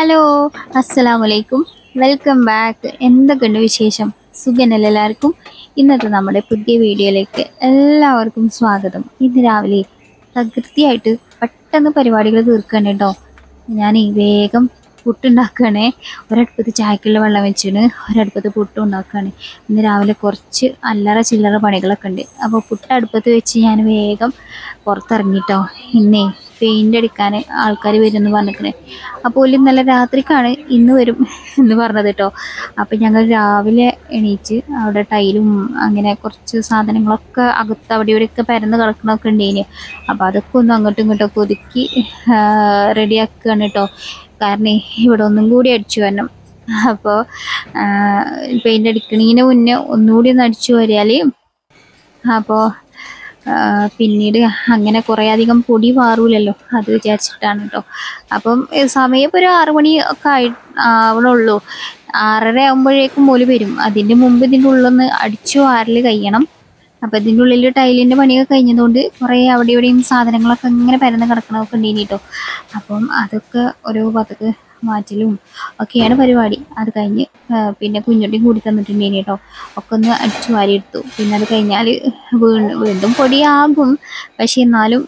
Hello അസ്സലാമു അലൈക്കും welcome back. എന്തൊക്കെയുണ്ട് വിശേഷം? സുഖനല്ല എല്ലാവർക്കും? ഇന്നത്തെ നമ്മുടെ പുതിയ വീഡിയോയിലേക്ക് എല്ലാവർക്കും സ്വാഗതം. ഇന്ന് രാവിലെ പ്രകൃതിയായിട്ട് പെട്ടെന്ന് പരിപാടികൾ തീർക്കണം കേട്ടോ ഞാൻ വേഗം പുട്ടുണ്ടാക്കുകയാണേ ഒരടുപ്പത്ത് ചായക്കുള്ള വെള്ളം വെച്ചിട്ട് ഒരടുപ്പത്ത് പുട്ടും ഉണ്ടാക്കുകയാണ് ഇന്ന് രാവിലെ കുറച്ച് അല്ലറ ചില്ലറ പണികളൊക്കെ ഉണ്ട്. അപ്പോൾ പുട്ടടുപ്പത്ത് വെച്ച് ഞാൻ വേഗം പുറത്തിറങ്ങിട്ടോ ഇന്നേ പെയിന്റ് അടിക്കാൻ ആൾക്കാർ വരുമെന്ന് പറഞ്ഞിരിക്കണേ അപ്പോൾ ഇന്നലെ രാത്രിക്കാണ് ഇന്ന് വരും എന്ന് പറഞ്ഞത് കേട്ടോ. അപ്പം ഞങ്ങൾ രാവിലെ എണീച്ച് അവിടെ ടൈലും അങ്ങനെ കുറച്ച് സാധനങ്ങളൊക്കെ അകത്ത് അവിടെ ഇവിടെയൊക്കെ പരന്ന് കിടക്കണമൊക്കെ ഉണ്ടേന്. അപ്പോൾ അതൊക്കെ ഒന്ന് അങ്ങോട്ടും ഇങ്ങോട്ടൊക്കെ ഒതുക്കി റെഡിയാക്കുകയാണ് കേട്ടോ. കാരണം ഇവിടെ ഒന്നും കൂടി അടിച്ചു വരണം. അപ്പോൾ പെയിന്റ് അടിക്കണീന് മുന്നേ ഒന്നുകൂടി ഒന്ന് അടിച്ചു വരിയാൽ അപ്പോൾ പിന്നീട് അങ്ങനെ കുറേ അധികം പൊടി മാറൂലല്ലോ അത് വിചാരിച്ചിട്ടാണ് കേട്ടോ അപ്പം സമയം ഒരു ആറു മണി ഒക്കെ ആയി ആവണുള്ളൂ ആറര ആകുമ്പോഴേക്കും മോൽ വരും. അതിന്റെ മുമ്പ് ഇതിന്റെ ഉള്ളൊന്ന് അടിച്ചു വാരൽ കഴിയണം. അപ്പം ഇതിന്റെ ഉള്ളിൽ ടൈലിന്റെ പണിയൊക്കെ കഴിഞ്ഞതുകൊണ്ട് കുറേ അവിടെ ഇവിടെയും സാധനങ്ങളൊക്കെ ഇങ്ങനെ പരന്ന് കിടക്കണമൊക്കെ ഉണ്ടേനി കേട്ടോ അപ്പം അതൊക്കെ ഓരോ ഭാഗത്തേക്ക് മാറ്റലും ഒക്കെയാണ് പരിപാടി. അത് കഴിഞ്ഞ് പിന്നെ കുഞ്ഞുട്ടിയും കൂടി തന്നിട്ടുണ്ടേനി കേട്ടോ. ഒക്കെ ഒന്ന് അടിച്ചു വാരിയെടുത്തു പിന്നെ അത് കഴിഞ്ഞാൽ വീണ്ടും വീണ്ടും പൊടിയാകും. പക്ഷെ എന്നാലും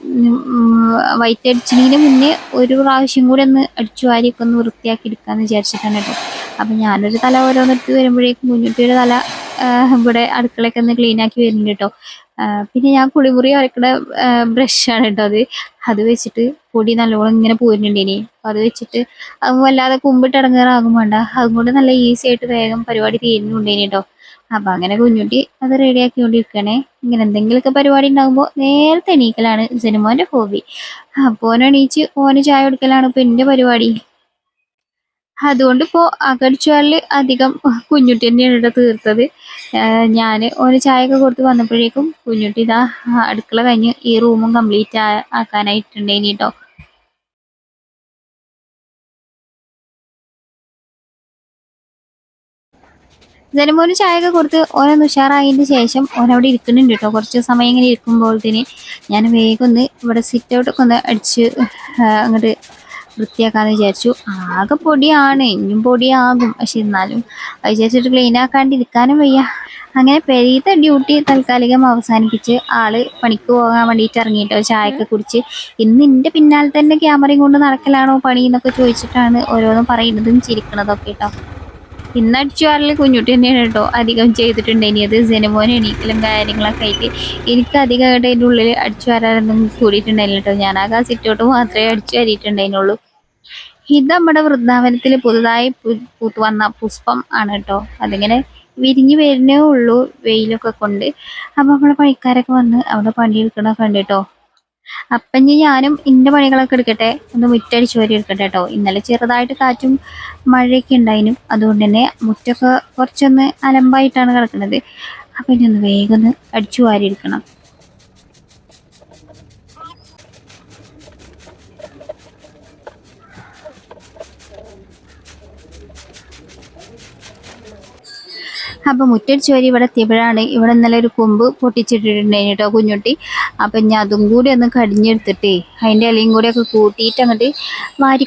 വൈറ്റ് അടിച്ചതിന് മുന്നേ ഒരു പ്രാവശ്യം കൂടി ഒന്ന് അടിച്ചു വാരിയൊക്കെ ഒന്ന് വൃത്തിയാക്കി എടുക്കാമെന്ന് വിചാരിച്ചിട്ടാണ് കേട്ടോ. അപ്പം ഞാനൊരു തല ഓരോന്നെടുത്ത് വരുമ്പോഴേക്കും കുഞ്ഞുട്ടിയുടെ തല ഇവിടെ അടുക്കളയൊക്കെ ഒന്ന് ക്ലീൻ ആക്കി വരുന്നുണ്ട് കേട്ടോ. പിന്നെ ഞാൻ കുളിമുറി അരക്കണ ബ്രഷാണ് കേട്ടോ അത്. അത് വെച്ചിട്ട് പൊടി നല്ലോണം ഇങ്ങനെ പോരുന്നുണ്ടേനി. അത് വെച്ചിട്ട് അത് വല്ലാതെ കുമ്പിട്ട് ഇടങ്ങാറാകും വേണ്ട. അതുകൊണ്ട് നല്ല ഈസി ആയിട്ട് വേഗം പരിപാടി തീരുന്നുണ്ടേനി കേട്ടോ. അപ്പം അങ്ങനെ കുഞ്ഞുട്ടി അത് റെഡിയാക്കിക്കൊണ്ടിരിക്കണേ ഇങ്ങനെ എന്തെങ്കിലുമൊക്കെ പരിപാടി ഉണ്ടാകുമ്പോൾ നേരത്തെ എണീക്കലാണ്. സിനിമോന്റെ ഹോബി അപ്പോൾ ഓനെണീച്ച് ഓന് ചായ കൊടുക്കലാണ് ഇപ്പം എന്റെ പരിപാടി. അതുകൊണ്ട് ഇപ്പോൾ അകടിച്ചുവാളിൽ അധികം കുഞ്ഞുട്ടി തന്നെയാണ് ഇവിടെ തീർത്തത്. ഞാൻ ഒരു ചായയൊക്കെ കൊടുത്ത് വന്നപ്പോഴേക്കും കുഞ്ഞുട്ടി ഇതാ അടുക്കള കഴിഞ്ഞ് ഈ റൂമും കംപ്ലീറ്റ് ആക്കാനായിട്ടുണ്ടേനി കേട്ടോ ജനമോന് ചായയൊക്കെ കൊടുത്ത് ഓരോന്ന് ഉഷാറായതിന് ശേഷം ഓനവിടെ ഇരിക്കുന്നുണ്ട് കേട്ടോ കുറച്ച് സമയം ഇങ്ങനെ ഇരിക്കുമ്പോഴത്തേന് ഞാൻ വേഗം ഒന്ന് ഇവിടെ സിറ്റ് ഔട്ടൊക്കെ ഒന്ന് അടിച്ച് അങ്ങോട്ട് വൃത്തിയാക്കാന്ന് വിചാരിച്ചു. ആകെ പൊടിയാണ്. ഇനിയും പൊടിയാകും. പക്ഷെ എന്നാലും അത് വിചാരിച്ചിട്ട് ക്ലീൻ ആക്കാണ്ടിരിക്കാനും വയ്യ. അങ്ങനെ പെരീത്ത ഡ്യൂട്ടി താൽക്കാലികം അവസാനിപ്പിച്ച് ആൾ പണിക്ക് പോകാൻ വേണ്ടിയിട്ട് ഇറങ്ങിയിട്ടോ ചായയൊക്കെ കുടിച്ച് ഇന്ന് എന്റെ പിന്നാലെ തന്നെ ക്യാമറയും കൊണ്ട് നടക്കലാണോ പണി എന്നൊക്കെ ചോദിച്ചിട്ടാണ് ഓരോന്നും പറയുന്നതും ചിരിക്കണതൊക്കെ കേട്ടോ. ഇന്ന് അടിച്ചു വാരൽ കുഞ്ഞുട്ടി തന്നെയാണ് കേട്ടോ. അധികം ചെയ്തിട്ടുണ്ട്. ഇനി അത് സിനിമോന് എണീക്കലും കാര്യങ്ങളൊക്കെ ആയിട്ട് എനിക്ക് അധികമായിട്ട് അതിന്റെ ഉള്ളിൽ അടിച്ചു വരാനൊന്നും കൂടിയിട്ടുണ്ടായില്ല കേട്ടോ. ഞാൻ ആ സിറ്റോട്ട് മാത്രമേ അടിച്ചു വരിയിട്ടുണ്ടായിരുന്നുള്ളൂ. ഇത് നമ്മുടെ വൃന്ദാവനത്തിൽ പുതുതായി പൂത്ത് വന്ന പുഷ്പം ആണ് കേട്ടോ. അതിങ്ങനെ വിരിഞ്ഞു വരുന്നേ ഉള്ളൂ വെയിലൊക്കെ കൊണ്ട്. അപ്പം നമ്മളെ പണിക്കാരൊക്കെ വന്ന് അവിടെ പണിയെടുക്കണ ഉണ്ട് കേട്ടോ. അപ്പം ഇനി ഞാനും ഇന്റെ പണികളൊക്കെ എടുക്കട്ടെ? ഒന്ന് മുറ്റടിച്ച് വരി എടുക്കട്ടെ കേട്ടോ ഇന്നലെ ചെറുതായിട്ട് കാറ്റും മഴയൊക്കെ ഉണ്ടായിനും. അതുകൊണ്ട് തന്നെ മുറ്റൊക്കെ കുറച്ചൊന്ന് അലമ്പായിട്ടാണ് കിടക്കുന്നത് അപ്പൊ ഇനി ഒന്ന് വേഗം ഒന്ന് അടിച്ചു വാരി എടുക്കണം. അപ്പൊ മുറ്റടിച്ച് വരി ഇവിടെ എത്തിയപ്പോഴാണ് ഇവിടെ ഇന്നലെ ഒരു കൊമ്പ് പൊട്ടിച്ചിട്ടിട്ടുണ്ടായിരുന്നു കേട്ടോ കുഞ്ഞുട്ടി. അപ്പൊ ഇനി അതും കൂടി ഒന്ന് കടിഞ്ഞെടുത്തിട്ടേ അതിന്റെ ഇലയും കൂടി ഒക്കെ കൂട്ടിയിട്ട് അങ്ങോട്ട് വാരി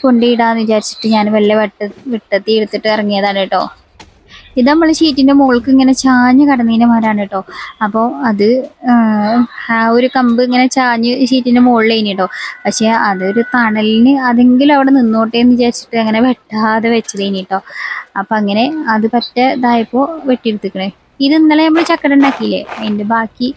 വിചാരിച്ചിട്ട് ഞാൻ വല്ല വെട്ട വിട്ടത്തി എടുത്തിട്ട് ഇറങ്ങിയതാണ് കേട്ടോ. ഇത് നമ്മൾ ഷീറ്റിന്റെ മുകൾക്ക് ഇങ്ങനെ ചാഞ്ഞ് കടന്നതിന്റെ മരാണ് കേട്ടോ. അപ്പോൾ അത് ആ ഒരു കമ്പ് ഇങ്ങനെ ചാഞ്ഞ് ഷീറ്റിന്റെ മുകളിലേനി കേട്ടോ. പക്ഷെ അതൊരു തണലിന് അതെങ്കിലും അവിടെ നിന്നോട്ടെ എന്ന് വിചാരിച്ചിട്ട് അങ്ങനെ വെട്ടാതെ വെച്ചതേനി കേട്ടോ. അപ്പൊ അങ്ങനെ അത് പറ്റ ഇതായപ്പോ വെട്ടിയെടുത്തിക്കണേ. ഇത് ഇന്നലെ നമ്മൾ ചക്കട ഉണ്ടാക്കിയില്ലേ? അതിന്റെ ബാക്കി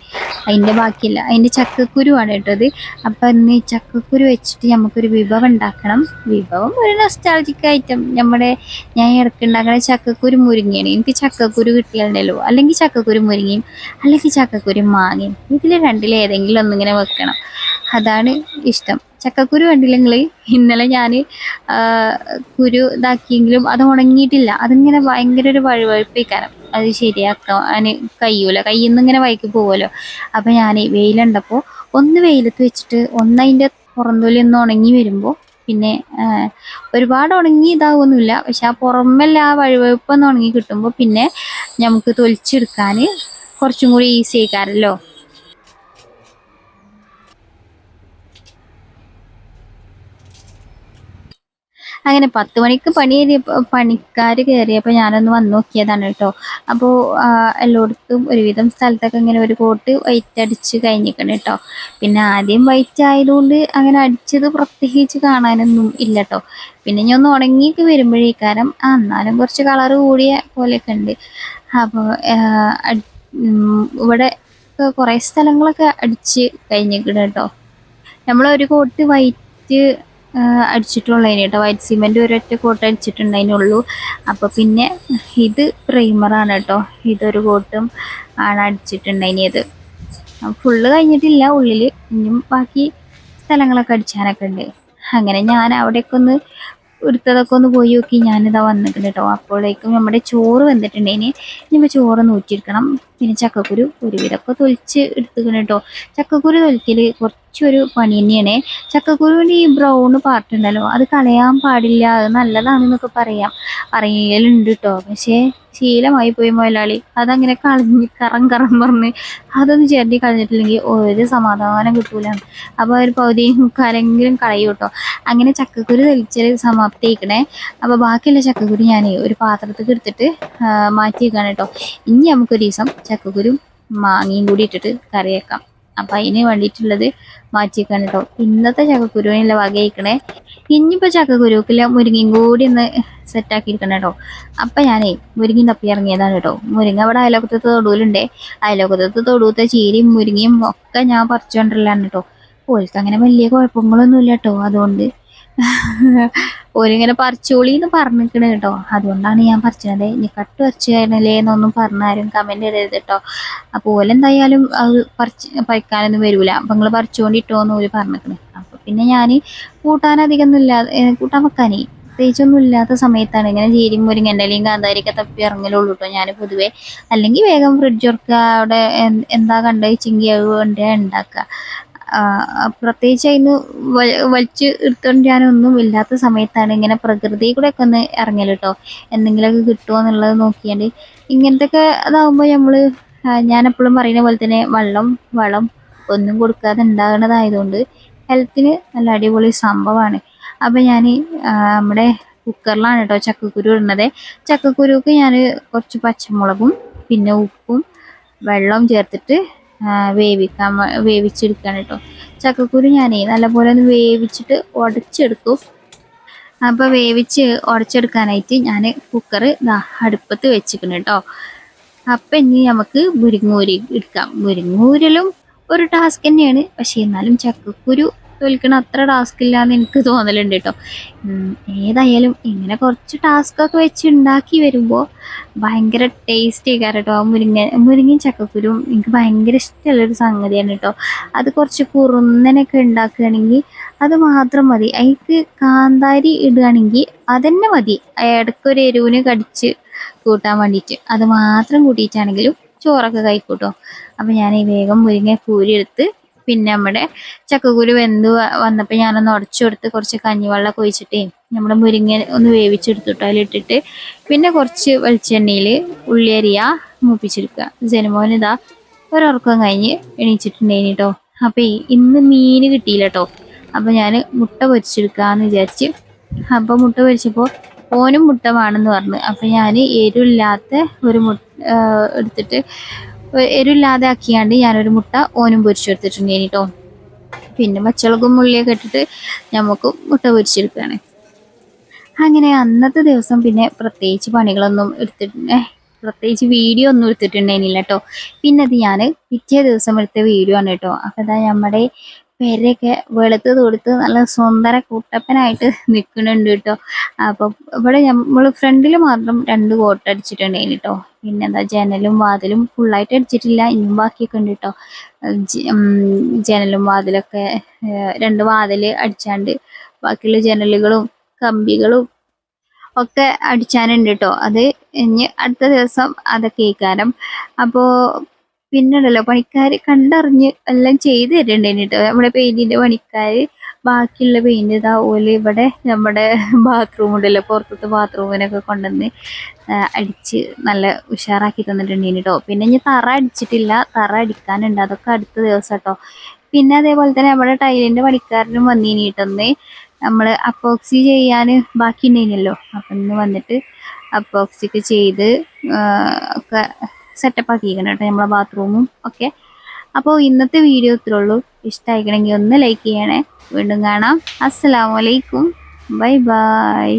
അതിന്റെ ബാക്കിയില്ല അതിന്റെ ചക്കക്കുരുവാണ് കേട്ടത് അപ്പോൾ ഇന്ന് ചക്കക്കുരു വെച്ചിട്ട് നമുക്കൊരു വിഭവം ഉണ്ടാക്കണം. വിഭവം ഒരു നെസ്റ്റാളജിക്ക് ഐറ്റം നമ്മുടെ ഞാൻ ഇടയ്ക്ക് ഉണ്ടാക്കുന്ന ചക്കക്കുരു മുരിങ്ങയാണ് എനിക്ക് ചക്കക്കുരു കിട്ടിയാലുണ്ടല്ലോ. അല്ലെങ്കിൽ ചക്കക്കുരു മുരിങ്ങയും അല്ലെങ്കിൽ ചക്കക്കുരു മാങ്ങയും. ഇതിൽ രണ്ടിൽ ഏതെങ്കിലും ഒന്നിങ്ങനെ വെക്കണം. അതാണ് ഇഷ്ടം. ചക്കക്കുരു കണ്ടില്ലെങ്കിൽ ഇന്നലെ ഞാൻ കുരു ഇതാക്കിയെങ്കിലും അത് ഉണങ്ങിയിട്ടില്ല. അതിങ്ങനെ ഭയങ്കര ഒരു വഴുവഴുപ്പിക്കാരം അത് ശരിയാക്കാം അതിന് കഴിയൂല. കയ്യിൽ നിന്ന് ഇങ്ങനെ വൈകി പോകുമല്ലോ അപ്പം ഞാൻ വെയിലുണ്ടപ്പോൾ ഒന്ന് വെയിലത്ത് വെച്ചിട്ട് ഒന്ന് അതിന്റെ പുറന്തൊലി ഒന്ന് ഉണങ്ങി വരുമ്പോൾ പിന്നെ ഒരുപാട് ഉണങ്ങി ഇതാവൊന്നുമില്ല. പക്ഷെ ആ പുറമെല്ലാം ആ വഴുവഴുപ്പൊന്ന് ഉണങ്ങി കിട്ടുമ്പോൾ പിന്നെ നമുക്ക് തൊലിച്ചെടുക്കാൻ കുറച്ചും കൂടി ഈസി ആയിക്കാരല്ലോ. അങ്ങനെ പത്ത് മണിക്ക് പണി കയറിയപ്പോൾ പണിക്കാർ കയറിയപ്പോൾ ഞാനൊന്ന് വന്നു നോക്കിയതാണ് കേട്ടോ. അപ്പോൾ എല്ലായിടത്തും ഒരുവിധം സ്ഥലത്തൊക്കെ ഇങ്ങനെ ഒരു കോട്ട് വൈറ്റ് അടിച്ച് കഴിഞ്ഞിരിക്കണം കേട്ടോ. പിന്നെ ആദ്യം വൈറ്റ് ആയതുകൊണ്ട് അങ്ങനെ അടിച്ചത് പ്രത്യേകിച്ച് കാണാനൊന്നും ഇല്ല കേട്ടോ. പിന്നെ ഞാൻ ഒന്ന് ഉണങ്ങിയൊക്കെ വരുമ്പോഴേക്കാരം ആ എന്നാലും കുറച്ച് കളർ കൂടിയ പോലെയൊക്കെ ഉണ്ട്. അപ്പോൾ ഇവിടെ കുറേ സ്ഥലങ്ങളൊക്കെ അടിച്ച് കഴിഞ്ഞിരിക്കണം കേട്ടോ. നമ്മളൊരു കോട്ട് വൈറ്റ് അടിച്ചിട്ടുള്ളതിന് കേട്ടോ. വൈറ്റ് സിമെന്റ് ഒരൊറ്റ കോട്ട് അടിച്ചിട്ടുണ്ടതിനുള്ളൂ അപ്പോൾ പിന്നെ ഇത് പ്രൈമറാണ് കേട്ടോ. ഇതൊരു കോട്ടും ആണ് അടിച്ചിട്ടുണ്ടതിനത് ഫുള്ള് കഴിഞ്ഞിട്ടില്ല. ഉള്ളിൽ ഇനിയും ബാക്കി സ്ഥലങ്ങളൊക്കെ അടിച്ചാനൊക്കെ ഉണ്ട്. അങ്ങനെ ഞാൻ അവിടെയൊക്കെ ഒന്ന് എടുത്തതൊക്കെ ഒന്ന് പോയി നോക്കി. ഞാനിതാ വന്നിട്ടുണ്ട് കേട്ടോ. അപ്പോഴേക്കും നമ്മുടെ ചോറ് വെന്തിട്ടുണ്ടേന് ഇനിയിപ്പോൾ ചോറ് നൂറ്റിയെടുക്കണം. പിന്നെ ചക്കക്കുരു ഒരുവിധമൊക്കെ തൊലിച്ച് എടുത്തുക്കണം കേട്ടോ. ചക്കക്കുരു തൊലിക്കൽ കുറച്ചൊരു പണി തന്നെയാണ്. ചക്കക്കുരുവിന്റെ ഈ ബ്രൗൺ പാർട്ട് ഉണ്ടല്ലോ അത് കളയാൻ പാടില്ല അത് നല്ലതാണെന്നൊക്കെ പറയാം. അറിയലുണ്ട് കേട്ടോ പക്ഷേ ശീലമായി പോയി മുതലാളി അതങ്ങനെ കളഞ്ഞ് കറം കറം പറഞ്ഞ് അതൊന്ന് ചേർത്തി കളഞ്ഞിട്ടില്ലെങ്കിൽ ഒരു സമാധാനം കിട്ടൂല. അപ്പോൾ ഒരു പകുതിയും മുക്കാലെങ്കിലും കളയും കേട്ടോ അങ്ങനെ ചക്കക്കുരു തെളിച്ചൽ സമാപ്തിയിക്കണേ അപ്പോൾ ബാക്കിയുള്ള ചക്കക്കുരു ഞാൻ ഒരു പാത്രത്തിൽ എടുത്തിട്ട് മാറ്റി വെക്കാണ് കേട്ടോ ഇനി നമുക്കൊരു ദിവസം ചക്കക്കുരും മാങ്ങയും കൂടി ഇട്ടിട്ട് കറി വെക്കാം അപ്പം അതിന് വേണ്ടിയിട്ടുള്ളത് മാറ്റി വെക്കാൻ കേട്ടോ ഇന്നത്തെ ചക്കക്കുരുവിനുള്ള വകയിക്കണേ? ഇനിയിപ്പോൾ ചക്കക്കുരുക്കില്ല മുരിങ്ങയും കൂടി ഒന്ന് സെറ്റാക്കിയിരിക്കണം കേട്ടോ അപ്പം ഞാനേ മുരിങ്ങയും തപ്പി ഇറങ്ങിയതാണ് കേട്ടോ മുരിങ്ങ അവിടെ അയലോക്കത്തെ തൊടുവിലുണ്ട്. അയലോക്കത്തെ തൊടുവത്തെ ചീരയും മുരിങ്ങയും ഒക്കെ ഞാൻ പറിച്ചുകൊണ്ടുള്ളതാണ് കേട്ടോ ഓൽക്ക് അങ്ങനെ വലിയ കുഴപ്പങ്ങളൊന്നുമില്ല കേട്ടോ അതുകൊണ്ട് ഓരിങ്ങനെ പറിച്ചോളി എന്ന് പറഞ്ഞിരിക്കണ കേട്ടോ. അതുകൊണ്ടാണ് ഞാൻ പറിച്ചത് ഇനി കട്ട് പറിച്ചല്ലേ എന്നൊന്നും പറഞ്ഞാരും കമന്റ് ഇടരുത് കേട്ടോ. അപ്പോൾ ഓലെന്തായാലും അത് പറിച്ച് പറിക്കാനൊന്നും വരൂല. അപ്പം നിങ്ങൾ പറിച്ചുകൊണ്ടിട്ടോ എന്ന് ഓര് പറഞ്ഞിരിക്കണേ അപ്പോൾ പിന്നെ ഞാൻ കൂട്ടാൻ അധികമൊന്നും ഇല്ലാതെ കൂട്ടാൻ വെക്കാനേ പ്രത്യേകിച്ചൊന്നും ഇല്ലാത്ത സമയത്താണ് ഇങ്ങനെ ജീരിയും മുരിങ്ങന്റെ അല്ലെങ്കിൽ കാന്താരിയൊക്കെ തപ്പി ഇറങ്ങലുള്ളൂ കേട്ടോ ഞാൻ പൊതുവെ. അല്ലെങ്കിൽ വേഗം ഫ്രിഡ്ജ് ഉറക്കുക അവിടെ എന്താ എന്താ കണ്ടുവെച്ചെങ്കിൽ അത് കൊണ്ടേ ഉണ്ടാക്കുക പ്രത്യേകിച്ച് അതിന് വലിച്ച് എടുത്തോണ്ടിരാനൊന്നും ഇല്ലാത്ത സമയത്താണ് ഇങ്ങനെ പ്രകൃതി കൂടെ ഒക്കെ ഒന്ന് ഇറങ്ങൽ കേട്ടോ എന്തെങ്കിലുമൊക്കെ കിട്ടുമോ എന്നുള്ളത് നോക്കിയാണ്ട് ഇങ്ങനത്തെ ഒക്കെ അതാകുമ്പോൾ നമ്മൾ ഞാൻ എപ്പോഴും പറയുന്ന പോലെ തന്നെ വെള്ളം വളം ഒന്നും കൊടുക്കാതെ ഉണ്ടാകുന്നതായതുകൊണ്ട് ഹെൽത്തിന് നല്ല അടിപൊളി സംഭവമാണ് അപ്പം ഞാൻ നമ്മുടെ കുക്കറിലാണ് കേട്ടോ ചക്കക്കുരു ഇടുന്നത്. ചക്കക്കുരുക്ക് ഞാൻ കുറച്ച് പച്ചമുളകും പിന്നെ ഉപ്പും വെള്ളവും ചേർത്തിട്ട് വേവിക്കാൻ വേവിച്ചെടുക്കുകയാണ് കേട്ടോ. ചക്കക്കുരു ഞാനേ നല്ലപോലെ ഒന്ന് വേവിച്ചിട്ട് ഉടച്ചെടുക്കും അപ്പോൾ വേവിച്ച് ഉടച്ചെടുക്കാനായിട്ട് ഞാൻ കുക്കർ അടുപ്പത്ത് വെച്ചിരിക്കണം കേട്ടോ. അപ്പം ഇനി നമുക്ക് മുരിങ്ങൂരി എടുക്കാം. മുരിങ്ങൂരിലും ഒരു ടാസ്ക് തന്നെയാണ്. പക്ഷേ എന്നാലും ചക്കക്കുരു തോൽക്കണ അത്ര ടാസ്ക് ഇല്ലാന്ന് എനിക്ക് തോന്നലുണ്ട് കേട്ടോ ഏതായാലും ഇങ്ങനെ കുറച്ച് ടാസ്ക് ഒക്കെ വെച്ച് ഉണ്ടാക്കി വരുമ്പോൾ ഭയങ്കര ടേസ്റ്റി കേട്ടോ ആ മുരിങ്ങ മുരിങ്ങയും ചക്കക്കുരും എനിക്ക് ഭയങ്കര ഇഷ്ടമുള്ളൊരു സംഗതിയാണ് കേട്ടോ അത് കുറച്ച് കുറുന്നനൊക്കെ ഉണ്ടാക്കുകയാണെങ്കിൽ അത് മാത്രം മതി. അതിക്ക് കാന്താരി ഇടുകയാണെങ്കിൽ അതന്നെ മതി. ഇടയ്ക്കൊരു എരിവിന് കടിച്ച് കൂട്ടാൻ വേണ്ടിയിട്ട് അത് മാത്രം കൂട്ടിയിട്ടാണെങ്കിലും ചോറൊക്കെ കഴിക്കൂട്ടോ അപ്പം ഞാൻ ഈ വേഗം മുരിങ്ങ കൂരി എടുത്ത് പിന്നെ നമ്മുടെ ചക്കക്കുരു വെന്ത് വന്നപ്പോൾ ഞാനൊന്ന് ഉടച്ചു കൊടുത്ത് കുറച്ച് കഞ്ഞിവെള്ളമൊക്കെ ഒഴിച്ചിട്ടേ നമ്മുടെ മുരിങ്ങ ഒന്ന് വേവിച്ചെടുത്തിട്ട് അതിലിട്ടിട്ട് പിന്നെ കുറച്ച് വെളിച്ചെണ്ണയിൽ ഉള്ളിയരിയ മൂപ്പിച്ചെടുക്കുക. ജനമോൻ ഇതാ ഒരുറക്കം കഴിഞ്ഞ് എണീച്ചിട്ടുണ്ടേനി കേട്ടോ അപ്പോൾ ഇന്ന് മീൻ കിട്ടിയില്ല കേട്ടോ അപ്പോൾ ഞാൻ മുട്ട പൊരിച്ചെടുക്കാമെന്ന് വിചാരിച്ച് അപ്പോൾ മുട്ട പൊരിച്ചപ്പോൾ ഓനും മുട്ട വേണമെന്ന് പറഞ്ഞു. അപ്പോൾ ഞാൻ എരിവില്ലാത്ത ഒരു മുട്ട എടുത്തിട്ട് എരിവില്ലാതെ ആക്കിയാണ്ട് ഞാനൊരു മുട്ട ഓനും പൊരിച്ചെടുത്തിട്ടുണ്ട് കേട്ടോ പിന്നെ പച്ചമുളകും ഉള്ളിയൊക്കെ ഇട്ടിട്ട് നമുക്ക് മുട്ട പൊരിച്ചെടുക്കുകയാണ്. അങ്ങനെ അന്നത്തെ ദിവസം പിന്നെ പ്രത്യേകിച്ച് പണികളൊന്നും എടുത്തിട്ട് പ്രത്യേകിച്ച് വീഡിയോ ഒന്നും എടുത്തിട്ടുണ്ടായിരുന്നില്ല കേട്ടോ. പിന്നെ അത് ഞാൻ പിറ്റേ ദിവസം എടുത്ത വീഡിയോ ആണ് കേട്ടോ. അപ്പോൾ അതാ നമ്മുടെ പെരയൊക്കെ വെളുത്ത് തൊടുത്ത് നല്ല സുന്ദര കൂട്ടപ്പനായിട്ട് നിൽക്കുന്നുണ്ട് കേട്ടോ. അപ്പം ഇവിടെ നമ്മൾ ഫ്രണ്ടിൽ മാത്രം രണ്ട് കോട്ട് അടിച്ചിട്ടുണ്ടായിരുന്നു കേട്ടോ. പിന്നെന്താ ജനലും വാതിലും ഫുള്ളായിട്ട് അടിച്ചിട്ടില്ല ഇനിയും ബാക്കിയൊക്കെ ഉണ്ട് കേട്ടോ. ജനലും വാതിലൊക്കെ രണ്ട് വാതിൽ അടിച്ചാണ്ട് ബാക്കിയുള്ള ജനലുകളും കമ്പികളും ഒക്കെ അടിച്ചാനുണ്ട് കേട്ടോ. അത് ഇനി അടുത്ത ദിവസം അതൊക്കെ ഇക്കാരം അപ്പോൾ പിന്നുണ്ടല്ലോ പണിക്കാർ കണ്ടറിഞ്ഞ് എല്ലാം ചെയ്ത് കേട്ടോ നമ്മുടെ പെയിന്റിന്റെ പണിക്കാർ ബാക്കിയുള്ള പെയിന്റ് ഇതാ ഓൽ ഇവിടെ നമ്മുടെ ബാത്റൂം ഉണ്ടല്ലോ പുറത്തത്തെ ബാത്റൂമിനൊക്കെ കൊണ്ടുവന്ന് അടിച്ച് നല്ല ഉഷാറാക്കി തന്നിട്ടുണ്ടായിരുന്നു കേട്ടോ പിന്നെ ഇനി തറ അടിച്ചിട്ടില്ല തറ അടിക്കാനുണ്ട്. അതൊക്കെ അടുത്ത ദിവസം കേട്ടോ പിന്നെ അതേപോലെ തന്നെ നമ്മുടെ ടൈലിന്റെ പണിക്കാരനും വന്നീനി കേട്ടൊന്ന് നമ്മൾ അപ്പോക്സി ചെയ്യാൻ ബാക്കി ഉണ്ടായിരുന്നല്ലോ അപ്പം ഇന്ന് വന്നിട്ട് അപ്പോക്സിക്ക് ചെയ്ത് ഒക്കെ സെറ്റപ്പ് ആക്കിയിരിക്കണം കേട്ടോ നമ്മളെ ബാത്റൂമും ഒക്കെ. അപ്പോൾ ഇന്നത്തെ വീഡിയോ ഇത്രയുള്ളൂ ഇഷ്ടമായിക്കണമെങ്കിൽ ഒന്ന് ലൈക്ക് ചെയ്യണേ. വീണ്ടും കാണാം. അസ്സലാമലൈക്കും ബൈ ബൈ